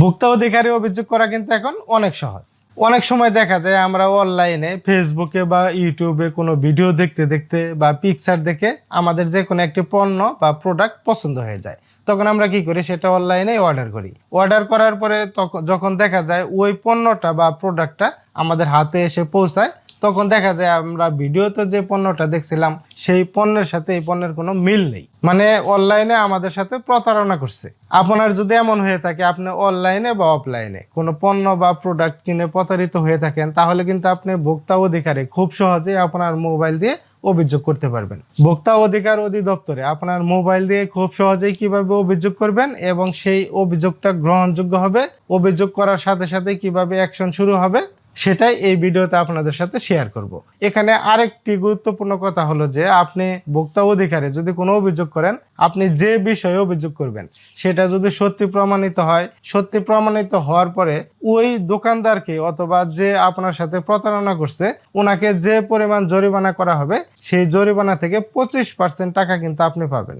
ভোক্তা অধিকারী অভিযোগ করা কিন্তু এখন অনেক সহজ। অনেক সময় দেখা যায় আমরা অনলাইনে ফেসবুকে বা ইউটিউবে কোনো ভিডিও দেখতে দেখতে বা পিকচার দেখে আমাদের যে কোনো একটি পণ্য বা প্রোডাক্ট পছন্দ হয়ে যায়। তখন আমরা কি করি, সেটা অনলাইনে অর্ডার করি। অর্ডার করার পরে তখন যখন দেখা যায় ওই পণ্যটা বা প্রোডাক্টটা আমাদের হাতে এসে পৌঁছায় তখন দেখা যায় আমরা ভিডিওতে যে পণ্যটা দেখছিলাম, সেই পণ্যের সাথে এই পণ্যের কোনো মিল নেই। মানে অনলাইনে আমাদের সাথে প্রতারণা করছে। আপনার যদি এমন হয়ে থাকে, আপনি অনলাইনে বা অফলাইনে কোনো পণ্য বা প্রোডাক্ট কিনে প্রতারিত হয়ে থাকেন, তাহলে কিন্তু আপনি ভোক্তা অধিকারে খুব সহজেই আপনার মোবাইল দিয়ে অভিযোগ করতে পারবেন। ভোক্তা অধিকার অধিদপ্তরে আপনার মোবাইল দিয়ে খুব সহজেই কীভাবে অভিযোগ করবেন এবং সেই অভিযোগটা গ্রহণযোগ্য হবে, অভিযোগ করার সাথে সাথে কীভাবে অ্যাকশন শুরু হবে সেটাই এই ভিডিওতে আপনাদের সাথে শেয়ার করব। এখানে আরেকটি গুরুত্বপূর্ণ কথা হলো যে, আপনি ভোক্তা অধিকারে যদি কোনো অভিযোগ করেন, আপনি যে বিষয়ে অভিযোগ করবেন, সেটা যদি সত্যি প্রমাণিত হয়, সত্যি প্রমাণিত হওয়ার পরে ওই দোকানদারকে অথবা যে আপনার সাথে প্রতারণা করছে, ওনাকে যে পরিমাণ জরিমানা করা হবে, সেই জরিমানা থেকে পঁচিশ পার্সেন্ট টাকা কিন্তু আপনি পাবেন।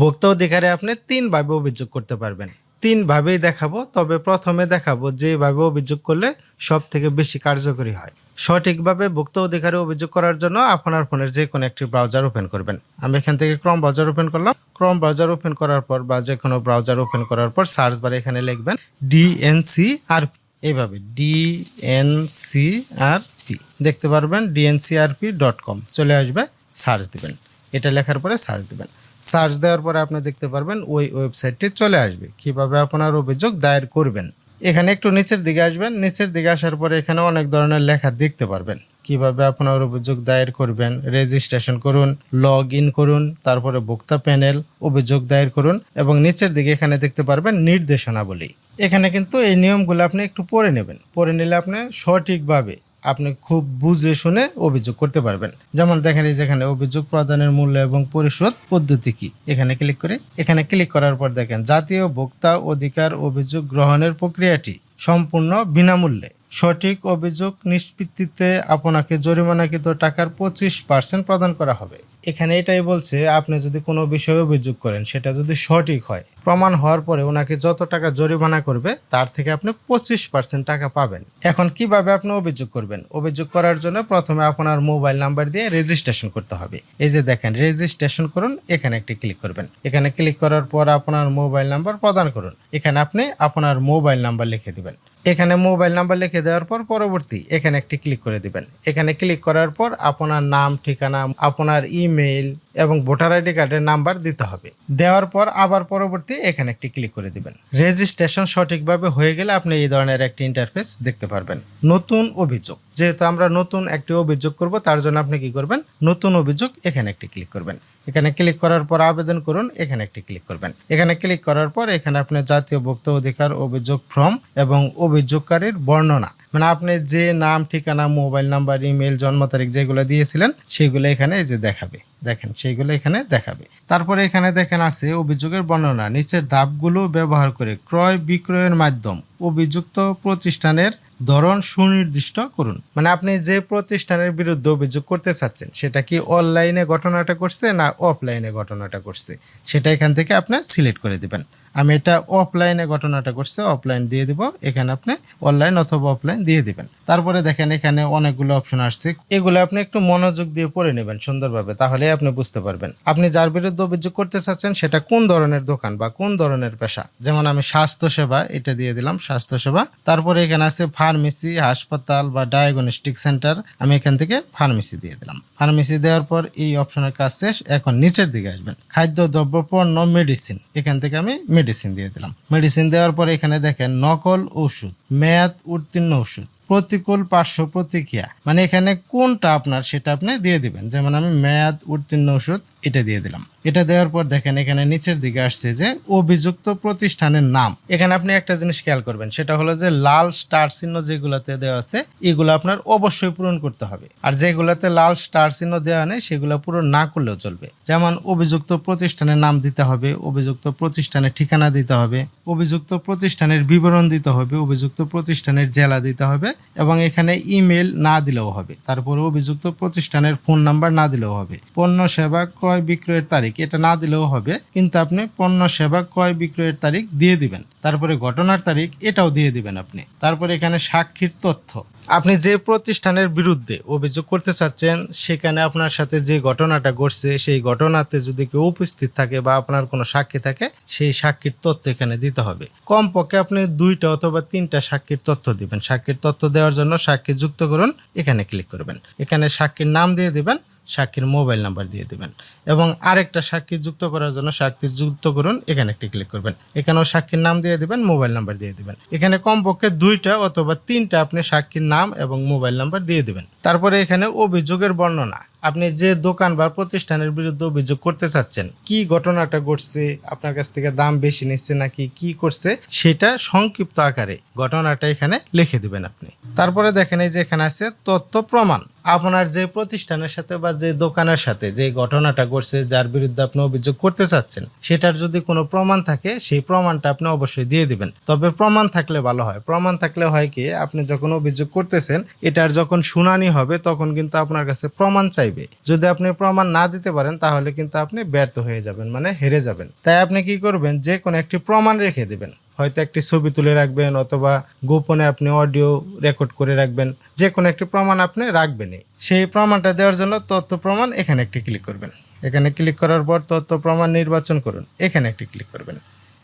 ভোক্তা অধিকারে আপনি তিনভাবে অভিযোগ করতে পারবেন। তিনভাবেই দেখাবো, তবে প্রথমে দেখাবো যেভাবে অভিযোগ করলে সব থেকে বেশি কার্যকরী হয়। সঠিকভাবে ভোক্তা অধিকারে অভিযোগ করার জন্য আপনার ফোনের যে কোনো একটি ব্রাউজার ওপেন করবেন। আমি এখান থেকে ক্রম ব্রাউজার ওপেন করলাম। ক্রম ব্রাউজার ওপেন করার পর বা যে কোনো ব্রাউজার ওপেন করার পর সার্চ বারে এখানে লিখবেন ডিএনসি আর এইভাবে ডিএনসি আর পি দেখতে পারবেন ডিএনসিআরপি ডট কম। চলে আসবে সার্চ দিবেন। এটা লেখার পরে সার্চ দিবেন। সার্চ দেওয়ার পরে আপনি দেখতে পারবেন ওই ওয়েবসাইটটি চলে আসবে। কীভাবে আপনার অভিযোগ দায়ের করবেন। এখানে একটু নিচের দিকে আসবেন। নিচের দিকে আসার পরে এখানে অনেক ধরনের লেখা দেখতে পারবেন। কীভাবে আপনার অভিযোগ দায়ের করবেন। রেজিস্ট্রেশন করুন লগ ইন করুন, তারপরে ভোক্তা প্যানেল অভিযোগ দায়ের করুন এবং নিচের দিকে এখানে দেখতে পারবেন নির্দেশনাবলী। এখানে কিন্তু এই নিয়মগুলো আপনি একটু পড়ে নেবেন। পড়ে নিলে আপনি সঠিকভাবে আপনি খুব বুঝে শুনে অভিযোগ করতে পারবেন। যেমন দেখেন এই যেখানে অভিযোগ প্রদানের মূল্য এবং পরিশোধ পদ্ধতি কি? এখানে ক্লিক করে, এখানে ক্লিক করার পর দেখেন জাতীয় ভোক্তা অধিকার অভিযোগ গ্রহণের প্রক্রিয়াটি সম্পূর্ণ বিনামূল্যে। সঠিক অভিযোগ নিষ্পত্তিতে আপনাকে জরিমানাকৃত টাকার পঁচিশ পার্সেন্ট প্রদান করা হবে। এখানে এটাই বলছে, আপনি যদি কোনো বিষয়ে অভিযোগ করেন, সেটা যদি সঠিক হয়, প্রমাণ হওয়ার পরে ওনাকে যত টাকা জরিমানা করবে, তার থেকে আপনি পঁচিশ পার্সেন্ট টাকা পাবেন। এখন কীভাবে আপনি অভিযোগ করবেন? অভিযোগ করার জন্য প্রথমে আপনার মোবাইল নাম্বার দিয়ে রেজিস্ট্রেশন করতে হবে। এই যে দেখেন রেজিস্ট্রেশন করুন, এখানে একটি ক্লিক করবেন। এখানে ক্লিক করার পর আপনার মোবাইল নাম্বার প্রদান করুন। এখানে আপনি আপনার মোবাইল নাম্বার লিখে দিবেন। এখানে মোবাইল নাম্বার লিখে দেওয়ার পর পরবর্তী এখানে একটি ক্লিক করে দিবেন। এখানে ক্লিক করার পর আপনার নাম, ঠিকানা, আপনার ইমেল এবং ভোটার আইডি কার্ডের নাম্বার দিতে হবে। দেওয়ার পর আবার পরবর্তী এখানে একটি ক্লিক করে দিবেন। রেজিস্ট্রেশন সঠিকভাবে হয়ে গেলে আপনি এই ধরনের একটি ইন্টারফেস দেখতে পারবেন। নতুন অভিযোগ। যেহেতু আমরা নতুন একটি অভিযোগ করব, তার জন্য আপনি কি করবেন? নতুন অভিযোগ, এখানে একটি ক্লিক করবেন। এখানে ক্লিক করার পর আবেদন করুন, এখানে একটি ক্লিক করবেন। এখানে ক্লিক করার পর এখানে আপনি জাতীয় ভোক্তা অধিকার অভিযোগ ফর্ম এবং অভিযোগকারীর বর্ণনা। মানে আপনি যে নাম, ঠিকানা মোবাইল নাম্বার ইমেল জন্ম তারিখ যেগুলো দিয়েছিলেন, সেগুলো এখানে যে দেখাবে। দেখেন সেইগুলো এখানে দেখাবে। তারপরে এখানে দেখেন আছে অভিযোগের বর্ণনা। নিচের ধাপগুলো ব্যবহার করে ক্রয় বিক্রয়ের মাধ্যম অভিযুক্ত প্রতিষ্ঠানের ধরন সুনির্দিষ্ট করুন। মানে আপনি যে প্রতিষ্ঠানের বিরুদ্ধে অভিযোগ করতে চাচ্ছেন, সেটা কি অনলাইনে ঘটনাটা করছে না অফলাইনে ঘটনাটা করছে সেটা এখান থেকে আপনি সিলেক্ট করে দিবেন। আমি এটা অফলাইনে ঘটনাটা করছে অফলাইন দিয়ে দিব। এখানে আপনি অনলাইন অথবা অফলাইন দিয়ে দিবেন। তারপরে দেখেন এখানে অনেকগুলো অপশন আসছে। এগুলো আপনি একটু মনোযোগ দিয়ে পড়ে নেবেন সুন্দরভাবে তাহলে আপনি বুঝতে পারবেন। আপনি যার বিরুদ্ধে অভিযোগ করতে চাচ্ছেন, সেটা কোন ধরনের দোকান বা কোন ধরনের পেশা? যেমন আমি স্বাস্থ্য সেবা এটা দিয়ে দিলাম স্বাস্থ্য সেবা তারপরে এখানে আছে ফার্মেসি হাসপাতাল বা ডায়াগনস্টিক সেন্টার আমি এখান থেকে ফার্মেসি দিয়ে দিলাম। ফার্মেসি দেওয়ার পর এই অপশনের কাজ শেষ। এখন নিচের দিকে আসবেন। খাদ্য দ্রব্য পণ্য মেডিসিন এখান থেকে আমি মেডিসিন দিয়ে দিলাম। মেডিসিন দেওয়ার পর এখানে দেখেন নকল ওষুধ, মেয়াদ উত্তীর্ণ ওষুধ, প্রতিকূল পার্শ্ব প্রতিক্রিয়া। মানে এখানে কোনটা আপনার সেটা আপনি দিয়ে দিবেন। যেমন আমি মেয়াদ উত্তীর্ণ ওষুধ এটা দিয়ে দিলাম। এটা দেওয়ার পর দেখেন এখানে নিচের দিকে আসছে যে অভিযুক্ত প্রতিষ্ঠানের নাম। এখানে আপনি একটা জিনিস খেয়াল করবেন, সেটা হলো যে লাল স্টার চিহ্ন যেগুলোতে দেওয়া আছে, এগুলো আপনার অবশ্যই পূরণ করতে হবে। আর যেগুলোতে লাল স্টার চিহ্ন দেওয়া নেই, সেগুলো পূরণ না করলেও চলবে। যেমন অভিযুক্ত প্রতিষ্ঠানের নাম দিতে হবে, অভিযুক্ত প্রতিষ্ঠানের ঠিকানা দিতে হবে, অভিযুক্ত প্রতিষ্ঠানের বিবরণ দিতে হবে, অভিযুক্ত প্রতিষ্ঠানের জেলা দিতে হবে, এবং এখানে ইমেল না দিলেও হবে। তারপরে অভিযুক্ত প্রতিষ্ঠানের ফোন নাম্বার না দিলেও হবে। পণ্য, সেবা, ক্রয় বিক্রয়ের তারিখ এটা না দিলেও হবে। কিন্তু আপনি পণ্য সেবা ক্রয় বিক্রয়ের তারিখ দিয়ে দিবেন। তারপরে ঘটনার তারিখ এটাও দিয়ে দিবেন আপনি। তারপরে এখানে সাক্ষীর তথ্য। আপনি যে প্রতিষ্ঠানের বিরুদ্ধে অভিযোগ করতে চাচ্ছেন, সেখানে আপনার সাথে যে ঘটনাটা ঘটছে, সেই ঘটনাতে যদি কেউ উপস্থিত থাকে বা আপনার কোনো সাক্ষী থাকে, সেই সাক্ষীর তথ্য এখানে দিতে হবে। কমপক্ষে আপনি দুইটা অথবা তিনটা সাক্ষীর তথ্য দিবেন। সাক্ষীর তথ্য দেওয়ার জন্য সাক্ষী যুক্ত করুন। এখানে ক্লিক করবেন। এখানে সাক্ষীর নাম দিয়ে দিবেন। সাক্ষীর মোবাইল নাম্বার দিয়ে দেবেন এবং আরেকটা সাক্ষী যুক্ত করার জন্য সাক্ষী যুক্ত করুন, এখানে একটি ক্লিক করবেন। এখানেও সাক্ষীর নাম দিয়ে দিবেন, মোবাইল নাম্বার দিয়ে দিবেন। এখানে কমপক্ষে দুইটা অথবা তিনটা আপনি সাক্ষীর নাম এবং মোবাইল নাম্বার দিয়ে দিবেন। তারপরে এখানে অভিযোগের বর্ণনা। আপনি যে দোকান বা প্রতিষ্ঠানের বিরুদ্ধে অভিযোগ করতে চাচ্ছেন, কি ঘটনাটা ঘটছে, আপনার কাছ থেকে দাম বেশি নিচ্ছে নাকি কি করছে, সেটা সংক্ষিপ্ত আকারে ঘটনাটা এখানে লিখে দিবেন আপনি। তারপরে দেখেন এই যে এখানে আছে তথ্য প্রমাণ। আপনার যে প্রতিষ্ঠানের সাথে বা যে দোকানের সাথে যে ঘটনাটা ঘটছে, যার বিরুদ্ধে আপনি অভিযোগ করতে চাচ্ছেন, সেটার যদি কোনো প্রমাণ থাকে, সেই প্রমাণটা আপনি অবশ্যই দিয়ে দিবেন। তবে প্রমাণ থাকলে ভালো হয়। প্রমাণ থাকলে হয় কি, আপনি যখন অভিযোগ করতেছেন, এটার যখন শুনানি হবে, তখন কিন্তু আপনার কাছে প্রমাণ চাইবে। যদি আপনি প্রমাণ না দিতে পারেন, তাহলে কিন্তু আপনি ব্যর্থ হয়ে যাবেন মানে হেরে যাবেন। তাই আপনি কি করবেন, যে কোনো একটি প্রমাণ রেখে দিবেন। হয়তো একটি ছবি তুলে রাখবেন অথবা গোপনে আপনি অডিও রেকর্ড করে রাখবেন। যে কোনো একটি প্রমাণ আপনি রাখবেনই। সেই প্রমাণটা দেওয়ার জন্য তথ্য প্রমাণ এখানে একটি ক্লিক করবেন। এখানে ক্লিক করার পর তথ্য প্রমাণ নির্বাচন করুন। এখানে একটি ক্লিক করবেন।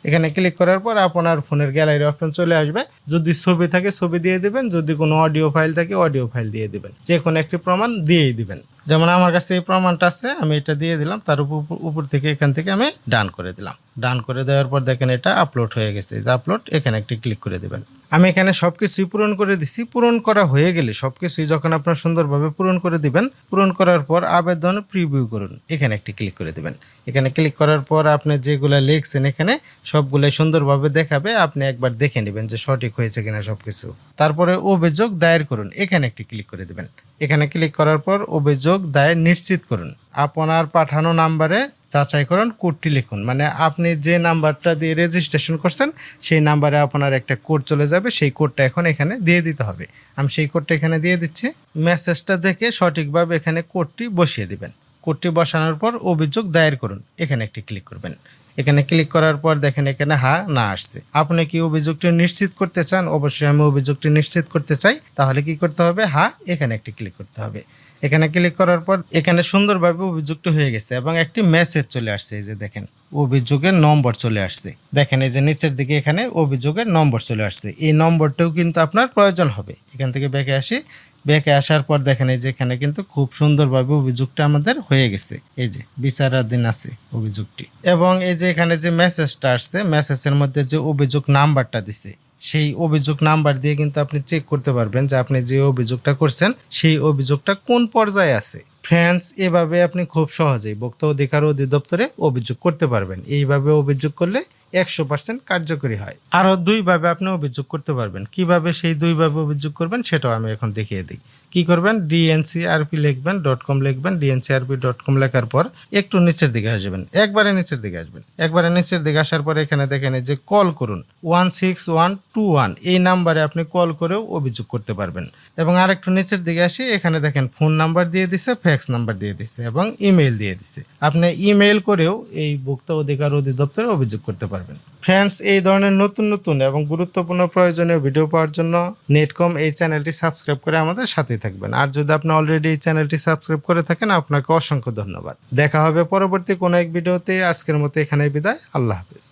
এখানে ক্লিক করার পর আপনার ফোনের গ্যালারি অপশন চলে আসবে। যদি ছবি থাকে ছবি দিয়ে দিবেন, যদি কোনো অডিও ফাইল থাকে অডিও ফাইল দিয়ে দিবেন। যে কোনো একটি প্রমাণ দিয়েই দিবেন। যেমন আমার কাছে এই প্রমাণটা আছে, আমি এটা দিয়ে দিলাম, তার উপর উপর থেকে এখান থেকে আমি ডান করে দিলাম। ডান করে দেওয়ার পর দেখেন এটা আপলোড হয়ে গেছে। যে আপলোড এখানে একটি ক্লিক করে দেবেন। আমি এখানে সব কিছুই পূরণ করে দিছি। পূরণ করা হয়ে গেলে সব কিছুই যখন আপনার সুন্দরভাবে পূরণ করে দিবেন, পূরণ করার পর আবেদন প্রিভিউ করুন। এখানে একটি ক্লিক করে দিবেন। এখানে ক্লিক করার পর আপনি যেগুলো লিখছেন এখানে সবগুলো সুন্দরভাবে দেখাবে। আপনি একবার দেখে নেবেন যে সঠিক হয়েছে কিনা সব কিছু তারপরে অভিযোগ দায়ের করুন। এখানে একটি ক্লিক করে দিবেন। এখানে ক্লিক করার পর অভিযোগ দায়ের নিশ্চিত করুন। আপনার পাঠানো নাম্বারে যাচাই করুন, কোডটি লিখুন। মানে আপনি যে নাম্বারটা দিয়ে রেজিস্ট্রেশন করছেন, সেই নাম্বারে আপনার একটা কোড চলে যাবে, সেই কোডটা এখন এখানে দিয়ে দিতে হবে। আমি সেই কোডটা এখানে দিয়ে দিচ্ছি। মেসেজটা দেখে সঠিকভাবে এখানে কোডটি বসিয়ে দিবেন। কোডটি বসানোর পর অভিযোগ দায়ের করুন। এখানে একটি ক্লিক করবেন। এখানে ক্লিক করার পর দেখেন এখানে হা না আসছে। আপনি কি অভিযোগটি নিশ্চিত করতে চান? অবশ্যই আমি অভিযোগটি নিশ্চিত করতে চাই। তাহলে কি করতে হবে? হা, এখানে একটি ক্লিক করতে হবে। এখানে ক্লিক করার পর এখানে সুন্দরভাবে অভিযোগটি হয়ে গেছে এবং একটি মেসেজ চলে আসছে। এই যে দেখেন, অভিযোগের নম্বর চলে আসছে। দেখেন এই যে নিচের দিকে এখানে অভিযোগের নম্বর চলে আসছে। এই নম্বরটাও কিন্তু আপনার প্রয়োজন হবে। এখান থেকে ব্যাকে আসি। ব্যাকে আসার পর দেখেন এই যে এখানে কিন্তু খুব সুন্দরভাবে অভিযোগটা আমাদের হয়ে গেছে। এই যে বিচারাধীন আছে অভিযোগটি এবং এই যে এখানে যে মেসেজটা আসছে মেসেজের মধ্যে যে অভিযোগ নাম্বারটা দিছে, সেই অভিযোগ নাম্বার দিয়ে কিন্তু আপনি চেক করতে পারবেন যে আপনি যে অভিযোগটা করছেন, সেই অভিযোগটা কোন পর্যায়ে আছে। ফ্রেন্ডস এভাবে আপনি খুব সহজেই ভোক্তা অধিকার অধিদপ্তরে অভিযোগ করতে পারবেন। এইভাবে অভিযোগ করলে একশো পার্সেন্ট কার্যকরী হয়। আরও দুইভাবে আপনি অভিযোগ করতে পারবেন। কীভাবে সেই দুইভাবে অভিযোগ করবেন সেটাও আমি এখন দেখিয়ে দিই। কি করবেন? ডিএনসিআরপি লিখবেন ডট কম লিখবেন ডিএনসিআরপি ডট কম লেখার পর একটু নিচের দিকে আসবেন। একবারে নিচের দিকে আসবেন। একবারে নিচের দিকে আসার পর এখানে দেখেন যে কল করুন। One six one two one এই নাম্বারে আপনি কল করেও অভিযোগ করতে পারবেন। এবং আরেকটু নিচের দিকে আসি, এখানে দেখেন ফোন নাম্বার দিয়ে দিছে ফ্যাক্স নাম্বার দিয়ে দিছে এবং ইমেল দিয়ে দিছে। আপনি ইমেল করেও এই ভোক্তা অধিকার অধিদপ্তরে অভিযোগ করতে পারবেন। ফ্রেন্ডস, এই ধরনের নতুন নতুন এবং গুরুত্বপূর্ণ প্রয়োজনীয় ভিডিও পাওয়ার জন্য নেটকম এই চ্যানেলটি সাবস্ক্রাইব করে আমাদের সাথেই থাকবেন। আর যদি আপনি অলরেডি এই চ্যানেলটি সাবস্ক্রাইব করে থাকেন, আপনাকে অসংখ্য ধন্যবাদ। দেখা হবে পরবর্তী কোনো এক ভিডিওতে। আজকের মতো এখানে বিদায়। আল্লাহ হাফিজ।